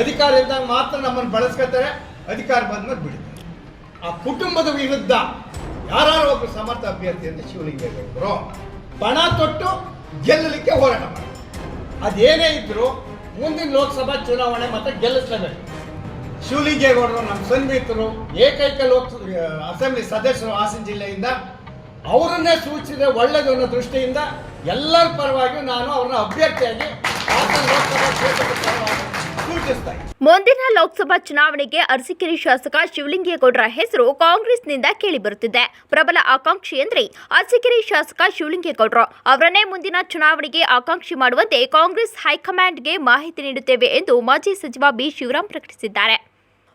ಅಧಿಕಾರ ಇದ್ದಾಗ ಮಾತ್ರ ನಮ್ಮನ್ನು ಬಳಸ್ಕೊತಾರೆ ಅಧಿಕಾರ ಬಂದ್ಮೇಲೆ ಬಿಡುತ್ತೆ. ಆ ಕುಟುಂಬದ ವಿರುದ್ಧ ಯಾರು ಒಬ್ಬರು ಸಮರ್ಥ ಅಭ್ಯರ್ಥಿ ಅಂತ ಶಿವಲಿಂಗೇಗೌಡರು ಪಣ ತೊಟ್ಟು ಗೆಲ್ಲಲಿಕ್ಕೆ ಹೋರಾಟ ಮಾಡಿ ಅದೇನೇ ಇದ್ರು ಮುಂದಿನ ಲೋಕಸಭಾ ಚುನಾವಣೆ ಮತ್ತೆ ಗೆಲ್ಲಿಸಲೇಬೇಕು. ಶಿವಲಿಂಗೇಗೌಡರು ನಮ್ಮ ಸನ್ಮಿತರು ಏಕೈಕ ಲೋಕ, ಅಸೆಂಬ್ಲಿ ಸದಸ್ಯರು ಹಾಸನ ಜಿಲ್ಲೆಯಿಂದ, ಅವರನ್ನೇ ಸೂಚಿಸಿದ್ರೆ ಒಳ್ಳೆಯದು ಅನ್ನೋ ದೃಷ್ಟಿಯಿಂದ ಎಲ್ಲರ ಪರವಾಗಿ ನಾನು ಅವ್ರನ್ನ ಅಭ್ಯರ್ಥಿಯಾಗಿ ಲೋಕಸಭಾ ಕ್ಷೇತ್ರದ ಪರವಾಗಿ. ಮುಂದಿನ ಲೋಕಸಭಾ ಚುನಾವಣೆಗೆ ಅರಸಿಕೆರೆ ಶಾಸಕ ಶಿವಲಿಂಗೇಗೌಡರ ಹೆಸರು ಕಾಂಗ್ರೆಸ್ನಿಂದ ಕೇಳಿಬರುತ್ತಿದೆ ಪ್ರಬಲ ಆಕಾಂಕ್ಷಿ ಎಂದರೆ ಅರಸಿಕೆರೆ ಶಾಸಕ ಶಿವಲಿಂಗೇಗೌಡರು. ಅವರನ್ನೇ ಮುಂದಿನ ಚುನಾವಣೆಗೆ ಆಕಾಂಕ್ಷಿ ಮಾಡುವಂತೆ ಕಾಂಗ್ರೆಸ್ ಹೈಕಮಾಂಡ್ಗೆ ಮಾಹಿತಿ ನೀಡುತ್ತೇವೆ ಎಂದು ಮಾಜಿ ಸಚಿವ ಬಿ. ಶಿವರಾಂ ಪ್ರಕಟಿಸಿದ್ದಾರೆ.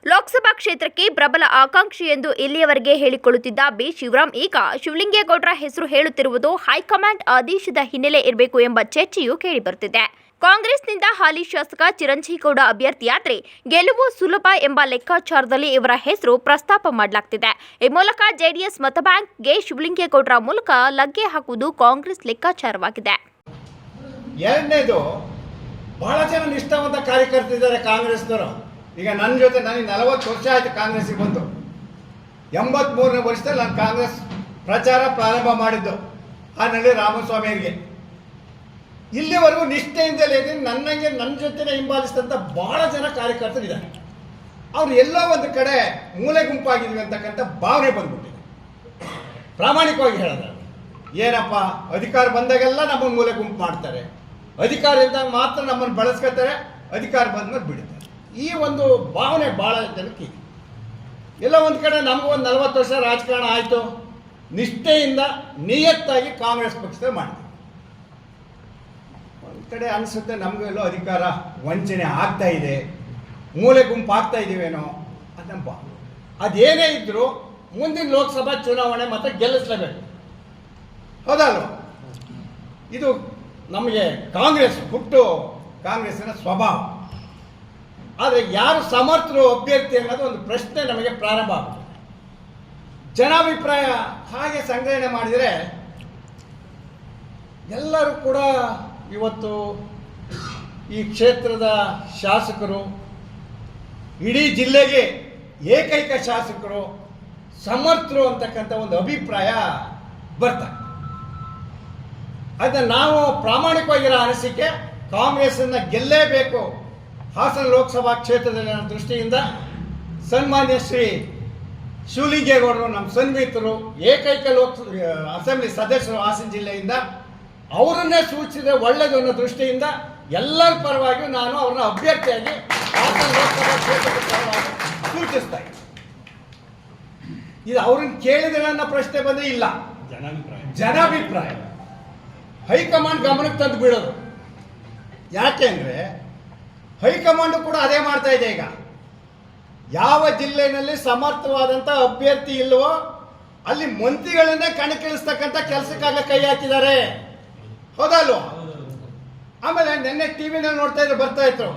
ಲೋಕಸಭಾ ಕ್ಷೇತ್ರಕ್ಕೆ ಪ್ರಬಲ ಆಕಾಂಕ್ಷಿ ಎಂದು ಇಲ್ಲಿಯವರೆಗೆ ಹೇಳಿಕೊಳ್ಳುತ್ತಿದ್ದ ಬಿ. ಶಿವರಾಂ, ಈಗ ಶಿವಲಿಂಗೇಗೌಡರ ಹೆಸರು ಹೇಳುತ್ತಿರುವುದು ಹೈಕಮಾಂಡ್ ಆದೇಶದ ಹಿನ್ನೆಲೆ ಇರಬೇಕು ಎಂಬ ಚರ್ಚೆಯೂ ಕೇಳಿಬರುತ್ತಿದೆ ಕಾಂಗ್ರೆಸ್ನಿಂದ ಹಾಲಿ ಶಾಸಕ ಚಿರಂಜೀಗೌಡ ಅಭ್ಯರ್ಥಿಯಾದರೆ ಗೆಲುವು ಸುಲಭ ಎಂಬ ಲೆಕ್ಕಾಚಾರದಲ್ಲಿ ಇವರ ಹೆಸರು ಪ್ರಸ್ತಾಪ ಮಾಡಲಾಗ್ತಿದೆ. ಈ ಮೂಲಕ ಜೆಡಿಎಸ್ ಮತಬ್ಯಾಂಕ್ಗೆ ಶಿವಲಿಂಗೇಗೌಡರ ಮೂಲಕ ಲಗ್ಗೆ ಹಾಕುವುದು ಕಾಂಗ್ರೆಸ್ ಲೆಕ್ಕಾಚಾರವಾಗಿದೆ. ಎರಡನೇದು, ಬಹಳ ಜನ ನಿಷ್ಠಾವಂತ ಕಾರ್ಯಕರ್ತರಿದ್ದಾರೆ ಕಾಂಗ್ರೆಸ್ನವರು. ಈಗ ನನ್ನ ಜೊತೆ ನನಗೆ ನಲವತ್ತು ವರ್ಷ ಆಯ್ತು ಕಾಂಗ್ರೆಸ್ಗೆ ಬಂದು. ಎಂಬತ್ಮೂರನೇ ವರ್ಷದಲ್ಲಿ ನಾನು ಕಾಂಗ್ರೆಸ್ ಪ್ರಚಾರ ಪ್ರಾರಂಭ ಮಾಡಿದ್ದು. ರಾಮಸ್ವಾಮಿ ರಾಮಸ್ವಾಮಿಯವರಿಗೆ. ಇಲ್ಲಿವರೆಗೂ ನಿಷ್ಠೆಯಿಂದಲೇ ನನ್ನಂಗೆ ನನ್ನ ಜೊತೆನೇ ಹಿಂಬಾಲಿಸಿದಂಥ ಬಹಳ ಜನ ಕಾರ್ಯಕರ್ತರಿದ್ದಾರೆ ಅವ್ರು ಎಲ್ಲೋ ಒಂದು ಕಡೆ ಮೂಲೆ ಗುಂಪಾಗಿದ್ವಿ ಅಂತಕ್ಕಂಥ ಭಾವನೆ ಬಂದ್ಬಿಟ್ಟಿದೆ. ಪ್ರಾಮಾಣಿಕವಾಗಿ ಹೇಳೋದು ಏನಪ್ಪ, ಅಧಿಕಾರ ಬಂದಾಗೆಲ್ಲ ನಮ್ಮನ್ನು ಮೂಲೆ ಗುಂಪು ಮಾಡ್ತಾರೆ. ಅಧಿಕಾರ ಇದ್ದಾಗ ಮಾತ್ರ ನಮ್ಮನ್ನು ಬಳಸ್ಕೊತಾರೆ ಅಧಿಕಾರ ಬಂದ್ಮೇಲೆ ಬಿಡುತ್ತೆ ಈ ಒಂದು ಭಾವನೆ ಭಾಳ ಜನಕ್ಕೆ. ಎಲ್ಲ ಒಂದು ಕಡೆ ನಮಗೂ ಒಂದು ನಲವತ್ತು ವರ್ಷ ರಾಜಕಾರಣ ಆಯಿತು. ನಿಷ್ಠೆಯಿಂದ ನಿಯತ್ತಾಗಿ ಕಾಂಗ್ರೆಸ್ ಪಕ್ಷದ ಮಾಡಿದ್ವಿ ಒಂದು ಕಡೆ ಅನಿಸುತ್ತೆ ನಮಗೂ ಎಲ್ಲೋ ಅಧಿಕಾರ ವಂಚನೆ ಆಗ್ತಾ ಇದೆ, ಮೂಲೆ ಗುಂಪು ಆಗ್ತಾ ಅಂತ ಭಾವನೆ ಅದೇನೇ ಇದ್ದರೂ ಮುಂದಿನ ಲೋಕಸಭಾ ಚುನಾವಣೆ ಮತ್ತೆ ಗೆಲ್ಲಿಸಲೇಬೇಕು. ಹೌದಲ್ವ? ಇದು ನಮಗೆ ಕಾಂಗ್ರೆಸ್ ಹುಟ್ಟು ಕಾಂಗ್ರೆಸ್ನ ಸ್ವಭಾವ. ಆದರೆ ಯಾರು ಸಮರ್ಥರು ಅಭ್ಯರ್ಥಿ ಅನ್ನೋದು ಒಂದು ಪ್ರಶ್ನೆ ನಮಗೆ ಪ್ರಾರಂಭ ಆಗುತ್ತೆ. ಜನಾಭಿಪ್ರಾಯ ಹಾಗೆ ಸಂಗ್ರಹಣೆ ಮಾಡಿದರೆ ಎಲ್ಲರೂ ಕೂಡ ಇವತ್ತು ಈ ಕ್ಷೇತ್ರದ ಶಾಸಕರು, ಇಡೀ ಜಿಲ್ಲೆಗೆ ಏಕೈಕ ಶಾಸಕರು, ಸಮರ್ಥರು ಅಂತಕ್ಕಂಥ ಒಂದು ಅಭಿಪ್ರಾಯ ಬರ್ತಾರೆ ಅದನ್ನ ನಾವು ಪ್ರಾಮಾಣಿಕವಾಗಿರೋ ಅನಿಸಿಕೆ ಕಾಂಗ್ರೆಸ್ಸನ್ನು ಗೆಲ್ಲೇಬೇಕು. ಹಾಸನ ಲೋಕಸಭಾ ಕ್ಷೇತ್ರದಲ್ಲಿ ನನ್ನ ದೃಷ್ಟಿಯಿಂದ ಸನ್ಮಾನ್ಯ ಶ್ರೀ ಶಿವಲಿಂಗೇಗೌಡರು, ನಮ್ಮ ಸನ್ಮಿತರು ಏಕೈಕ ಲೋಕ, ಅಸೆಂಬ್ಲಿ ಸದಸ್ಯರು ಹಾಸನ ಜಿಲ್ಲೆಯಿಂದ ಅವರನ್ನೇ ಸೂಚಿಸಿದೆ ಒಳ್ಳೆಯದು ಅನ್ನೋ ದೃಷ್ಟಿಯಿಂದ ಎಲ್ಲರ ಪರವಾಗಿ ನಾನು ಅವ್ರನ್ನ ಅಭ್ಯರ್ಥಿಯಾಗಿ ಸೂಚಿಸ್ತಾ ಇದ್ದೀನಿ ಇದು ಅವ್ರನ್ನ ಕೇಳಿದ್ರೆ ನನ್ನ ಪ್ರಶ್ನೆ ಬಂದ್ರೆ ಇಲ್ಲ. ಜನಾಭಿಪ್ರಾಯ. ಜನಾಭಿಪ್ರಾಯ. ಹೈಕಮಾಂಡ್ ಗಮನಕ್ಕೆ ತಂದು ಬಿಡೋದು ಯಾಕೆ ಅಂದ್ರೆ ಹೈಕಮಾಂಡ್ ಕೂಡ ಅದೇ ಮಾಡ್ತಾ ಇದೆ ಈಗ. ಯಾವ ಜಿಲ್ಲೆಯಲ್ಲಿ ಸಮರ್ಥವಾದಂಥ ಅಭ್ಯರ್ಥಿ ಇಲ್ಲವೋ ಅಲ್ಲಿ ಮಂತ್ರಿಗಳನ್ನೇ ಕಣಕ್ಕಿಳಿಸ್ತಕ್ಕಂಥ ಕೆಲಸಕ್ಕಾಗ ಕೈ ಹಾಕಿದ್ದಾರೆ. ಹೌದಲ್ವಾ ಆಮೇಲೆ ನಿನ್ನೆ ಟಿ ವಿನಲ್ಲಿ ನೋಡ್ತಾ ಇದ್ರೆ ಬರ್ತಾ ಇತ್ತು.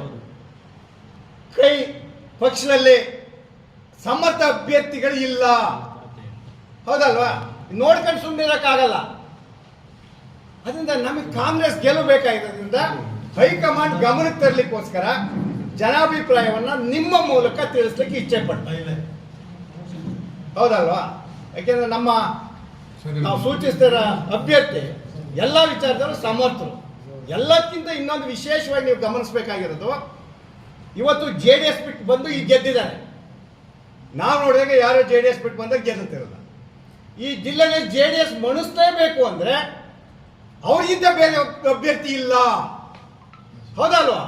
ಕೈ ಪಕ್ಷದಲ್ಲಿ ಸಮರ್ಥ ಅಭ್ಯರ್ಥಿಗಳು ಇಲ್ಲ ಹೌದಲ್ವಾ? ನೋಡ್ಕೊಂಡು ಸುಮ್ಮನೆ ಇರೋಕ್ಕಾಗಲ್ಲ. ಅದರಿಂದ ನಮಗೆ ಕಾಂಗ್ರೆಸ್ ಗೆಲ್ಲಬೇಕಾಗಿರೋದ್ರಿಂದ ಹೈಕಮಾಂಡ್ ಗಮನಕ್ಕೆ ತರಲಿಕ್ಕೋಸ್ಕರ ಜನಾಭಿಪ್ರಾಯವನ್ನ ನಿಮ್ಮ ಮೂಲಕ ತಿಳಿಸ್ಲಿಕ್ಕೆ ಇಚ್ಛೆ ಪಡ್ತಾ ಇದೆ ಹೌದಲ್ವಾ? ಯಾಕೆಂದ್ರೆ ನಮ್ಮ ನಾವು ಸೂಚಿಸ್ತಿರೋ ಅಭ್ಯರ್ಥಿ ಎಲ್ಲ ವಿಚಾರದಲ್ಲೂ ಸಮರ್ಥರು. ಎಲ್ಲಕ್ಕಿಂತ ಇನ್ನೊಂದು ವಿಶೇಷವಾಗಿ ನೀವು ಗಮನಿಸಬೇಕಾಗಿರೋದು, ಇವತ್ತು ಜೆ ಡಿ ಎಸ್ ಬಿಟ್ಟು ಬಂದು ಈಗ ಗೆದ್ದಿದ್ದಾರೆ. ನಾವು ನೋಡಿದಾಗ ಯಾರೋ ಜೆ ಡಿ ಎಸ್ ಬಿಟ್ಟು ಬಂದಾಗ ಗೆದ್ದಿರಲ್ಲ ಈ ಜಿಲ್ಲೆಗೆ ಜೆ ಡಿ ಎಸ್ ಮಣಿಸ್ಲೇಬೇಕು ಅಂದ್ರೆ ಅವ್ರಿಗಿಂತ ಬೇರೆ ಅಭ್ಯರ್ಥಿ ಇಲ್ಲ. ಹೌದಲ್ವಾ?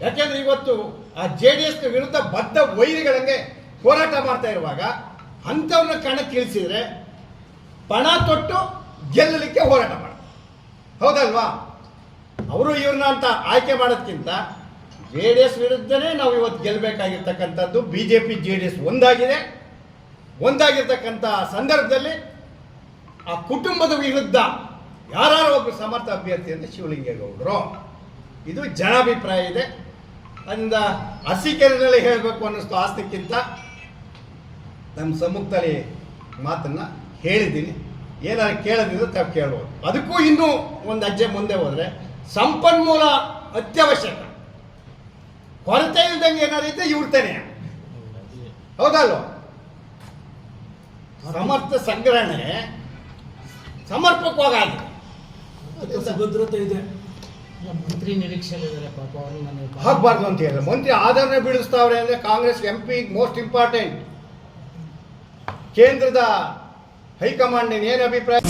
ಯಾಕೆಂದ್ರೆ ಇವತ್ತು ಆ ಜೆ ಡಿ ಎಸ್ ವಿರುದ್ಧ ಬದ್ಧ ವೈರಿಗಳಂಗೆ ಹೋರಾಟ ಮಾಡ್ತಾ ಇರುವಾಗ ಅಂಥವ್ರನ್ನ ಕಣಕ್ಕೆ ಇಳಿಸಿದ್ರೆ ಪಣ ತೊಟ್ಟು ಗೆಲ್ಲಲಿಕ್ಕೆ ಹೋರಾಟ ಮಾಡ ಹೌದಲ್ವಾ? ಅವರು ಇವ್ರನ್ನ ಅಂತ ಆಯ್ಕೆ ಮಾಡೋದಕ್ಕಿಂತ ಜೆ ಡಿ ಎಸ್ ವಿರುದ್ಧನೇ ನಾವು ಇವತ್ತು ಗೆಲ್ಲಬೇಕಾಗಿರ್ತಕ್ಕಂಥದ್ದು B J P J D S ಒಂದಾಗಿದೆ. ಒಂದಾಗಿರ್ತಕ್ಕಂಥ ಸಂದರ್ಭದಲ್ಲಿ ಆ ಕುಟುಂಬದ ವಿರುದ್ಧ ಯಾರು ಒಬ್ಬರು ಸಮರ್ಥ ಅಭ್ಯರ್ಥಿ ಅಂತ ಶಿವಲಿಂಗೇಗೌಡರು. ಇದು ಜನಾಭಿಪ್ರಾಯ ಇದೆ. ಅದರಿಂದ ಹಸಿಕೆರೆಯಲ್ಲಿ ಹೇಳಬೇಕು ಅನ್ನಿಸ್ತು ಆಸ್ತಿಕ್ಕಿಂತ ನಮ್ಮ ಸಮ್ಮುಖದಲ್ಲಿ ಮಾತನ್ನು ಹೇಳಿದ್ದೀನಿ. ಏನಾದ್ರು ಕೇಳದಿದ್ರು ತಾವು ಕೇಳ್ಬೋದು. ಅದಕ್ಕೂ ಇನ್ನೂ ಒಂದು ಅಜ್ಜೆ ಮುಂದೆ ಹೋದರೆ ಸಂಪನ್ಮೂಲ ಅತ್ಯವಶ್ಯಕ. ಕೊರತೆ ಇಲ್ದಂಗೆ ಏನಾರು ಇದ್ರೆ ಇವ್ರತೇನೆ ಹೌದಲ್ವ? ಸಮರ್ಥ ಸಂಗ್ರಹಣೆ ಸಮರ್ಪಕವಾಗಿ ಸುಭದ್ರತೆ ಇದೆ. ಮಂತ್ರಿ ನಿರೀಕ್ಷೆಯಲ್ಲಿದ್ದಾರೆ ಪಾಪ ಆಗ್ಬಾರ್ದು ಅಂತ ಹೇಳಿದ್ರೆ. ಮಂತ್ರಿ ಆಧಾರನೆ ಬೀಳಿಸ್ತಾವ್ರೆ ಅಂದ್ರೆ Congress M P most important ಕೇಂದ್ರದ ಹೈಕಮಾಂಡ್ ಏನು ಅಭಿಪ್ರಾಯ